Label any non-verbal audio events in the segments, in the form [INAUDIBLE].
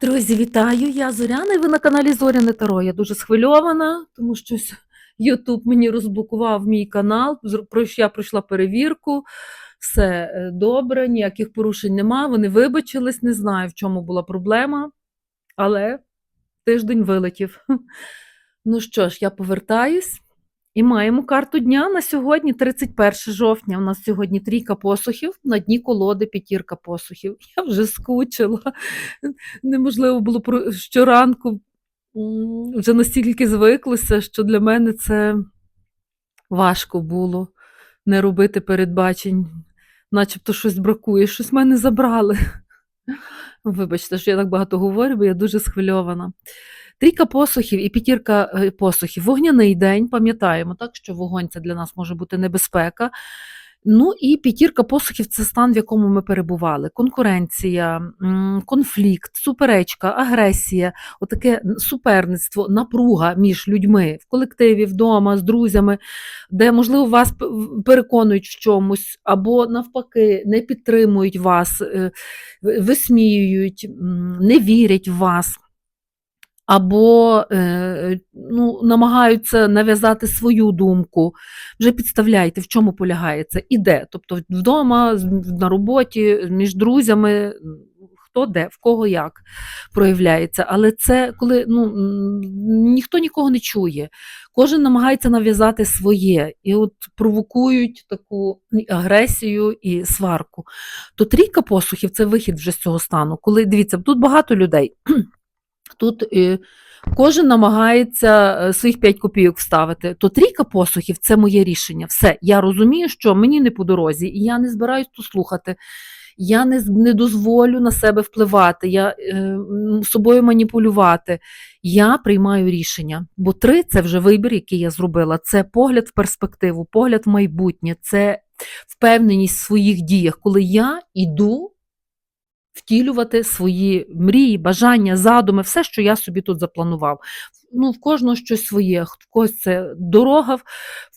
Друзі, вітаю! Я Зоряна, і ви на каналі Зоряне Таро. Я дуже схвильована, тому що Ютуб мені розблокував мій канал. Я пройшла перевірку, все е, добре, ніяких порушень нема. Вони вибачились, не знаю, в чому була проблема, але тиждень вилетів. [LAUGHS] Ну що ж, я повертаюсь. І маємо карту дня на сьогодні, 31 жовтня. У нас сьогодні трійка посухів, на дні колоди п'ятірка посухів. [LAUGHS] Я вже скучила. Неможливо було щоранку вже настільки звиклося, що для мене це важко було не робити передбачень, начебто щось бракує, щось в мене забрали. [LAUGHS] Вибачте, що я так багато говорю, бо я дуже схвильована. Трійка посухів і п'ятірка е, посухів. Вогняний день, пам'ятаємо, так, що вогонь це для нас може бути небезпека. Ну і п'ятірка посухів це стан, в якому ми перебували. Конкуренція, конфлікт, суперечка, агресія, отаке суперництво, напруга між людьми в колективі, вдома, з друзями, де, можливо, вас переконують в чомусь, або навпаки, не підтримують вас, е, висміюють, не вірять в вас або е, ну, намагаються нав'язати свою думку. Вже підставляйте, в чому полягає це і де. Тобто вдома, на роботі, між друзями, хто де, в кого як проявляється. Але це коли ну, ніхто нікого не чує. Кожен намагається нав'язати своє і от провокують таку агресію і сварку. То трійка посухів це вихід вже з цього стану. Коли дивіться, тут багато людей. Тут е, кожен намагається е, своїх 5 копійок вставити. То трійка посухів це моє рішення. Все, я розумію, що мені не по дорозі, і я не збираюсь тут слухати. Я не, не дозволю на себе впливати, я е, собою маніпулювати. Я приймаю рішення. Бо три це вже вибір, який я зробила. Це погляд в перспективу, погляд в майбутнє, це впевненість в своїх діях, коли я йду втілювати свої мрії, бажання, задуми, все, що я собі тут запланував. Ну, в кожного щось своє. В когось це дорога, в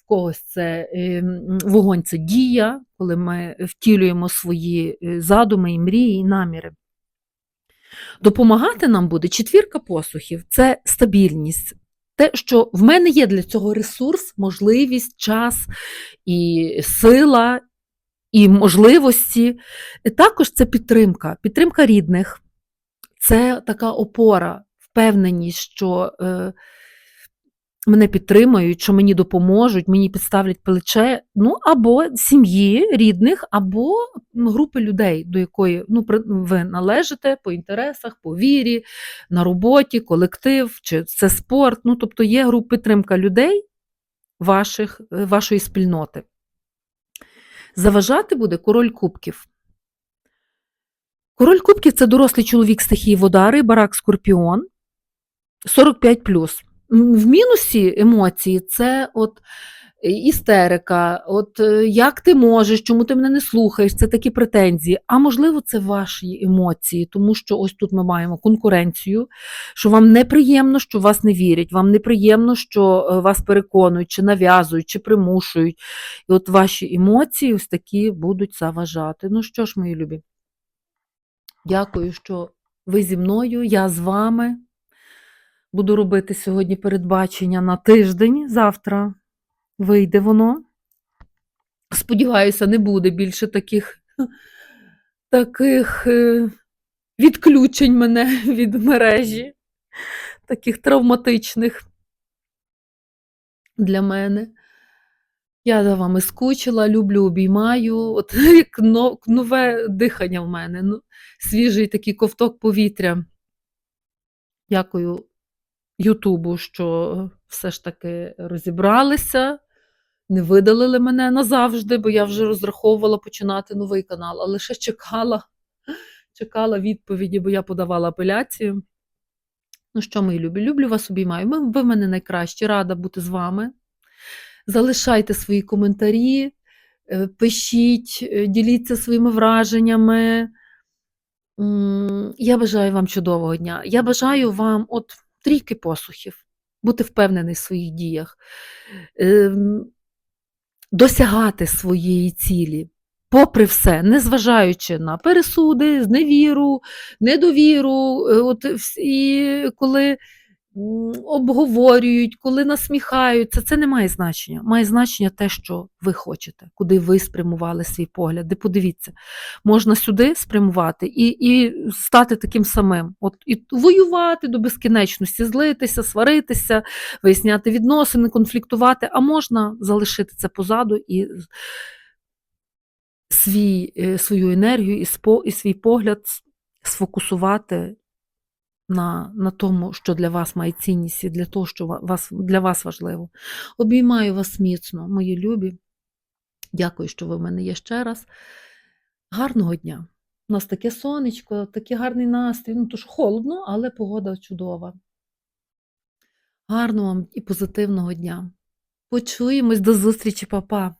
когось це е, вогонь це дія, коли ми втілюємо свої е, задуми і мрії, і наміри. Допомагати нам буде четвірка посухів це стабільність. Те, що в мене є для цього ресурс, можливість, час і сила, і можливості. І також це підтримка, підтримка рідних, це така опора, впевненість, що е, мене підтримують, що мені допоможуть, мені підставлять плече, ну або сім'ї рідних, або групи людей, до якої ну, ви належите по інтересах, по вірі, на роботі, колектив, чи це спорт. Ну, тобто є груп підтримка людей ваших, е, вашої спільноти. Заважати буде король кубків. Король кубків це дорослий чоловік стихії вода, риба, рак, скорпіон. 45 В мінусі емоції це от істерика, от е, як ти можеш, чому ти мене не слухаєш, це такі претензії. А можливо, це ваші емоції, тому що ось тут ми маємо конкуренцію, що вам неприємно, що вас не вірять, вам неприємно, що е, вас переконують, чи нав'язують, чи примушують. І от ваші емоції ось такі будуть заважати. Ну що ж, мої любі, дякую, що ви зі мною, я з вами. Буду робити сьогодні передбачення на тиждень. Завтра вийде воно. Сподіваюся, не буде більше таких, таких е, відключень мене [LAUGHS] від мережі, таких травматичних для мене. Я за вами скучила, люблю, обіймаю. От [LAUGHS] як нове дихання в мене, ну, свіжий такий ковток повітря. Дякую Ютубу, що все ж таки розібралися, не видалили мене назавжди, бо я вже розраховувала починати новий канал, але ще чекала, чекала відповіді, бо я подавала апеляцію. Ну що, мої любі, люблю вас, обіймаю. Ви в мене найкращі, рада бути з вами. Залишайте свої коментарі, е, пишіть, е, діліться своїми враженнями. Я бажаю вам чудового дня. Я бажаю вам от трійки посухів, бути впевнений в своїх діях, ем, досягати своєї цілі. попри все, незважаючи на пересуди, зневіру, недовіру, е, от, і коли обговорюють, коли насміхаються, це не має значення. Має значення те, що ви хочете, куди ви спрямували свій погляд. Де подивіться, можна сюди спрямувати і, і стати таким самим. От, і воювати до безкінечності, злитися, сваритися, виясняти відносини, конфліктувати, а можна залишити це позаду і свій, е, свою енергію і, спо, і свій погляд сфокусувати на, на тому, що для вас має цінність і для того, що вас, для вас важливо. Обіймаю вас міцно, мої любі. Дякую, що ви в мене є ще раз. Гарного дня! У нас таке сонечко, такий гарний настрій. Ну, то ж холодно, але погода чудова. Гарного вам і позитивного дня. Почуємось до зустрічі, папа.